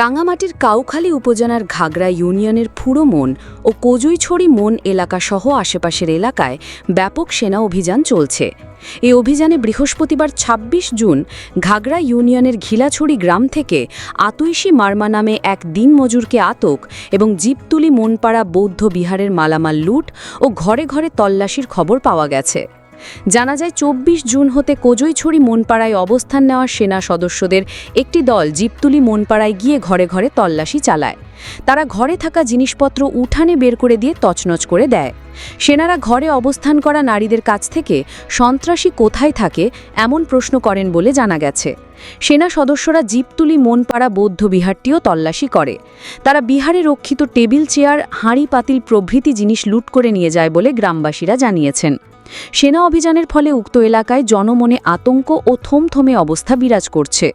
রাঙামাটির কাউখালী উপজেলার ঘাগড়া ইউনিয়নের ফুড়োমন ও কজুইছড়ি মন এলাকাসহ আশেপাশের এলাকায় ব্যাপক সেনা অভিযান চলছে। এই অভিযানে বৃহস্পতিবার ২৬ জুন ঘাগড়া ইউনিয়নের ঘিলাছড়ি গ্রাম থেকে আতুইশি মার্মা নামে এক দিনমজুরকে আতক এবং জিপতুলি মনপাড়া বৌদ্ধ বিহারের মালামাল লুট ও ঘরে ঘরে তল্লাশির খবর পাওয়া গেছে। জানা যায় চব্বিশ জুন হতে কোজইছড়ি মনপাড়ায় অবস্থান নেওয়া সেনা সদস্যদের একটি দল জিপতুলি মনপাড়ায় গিয়ে ঘরে ঘরে তল্লাশি চালায়। তারা ঘরে থাকা জিনিসপত্র উঠানে বের করে দিয়ে তছনছ করে দেয়। সেনারা ঘরে অবস্থান করা নারীদের কাছ থেকে, সন্ত্রাসী কোথায় থাকে এমন প্রশ্ন করেন বলে জানা গেছে। সেনা সদস্যরা জিপতুলি, মনপাড়া বৌদ্ধ বিহারটিও তল্লাশি করে। তারা বিহারে রক্ষিত টেবিল চেয়ার, হাঁড়ি পাতিল প্রভৃতি জিনিস লুট করে নিয়ে যায় বলে গ্রামবাসীরা জানিয়েছেন। সেনা অভিযানের ফলে উক্ত এলাকায় জনমনে আতঙ্ক ও থমথমে অবস্থা বিরাজ করছে।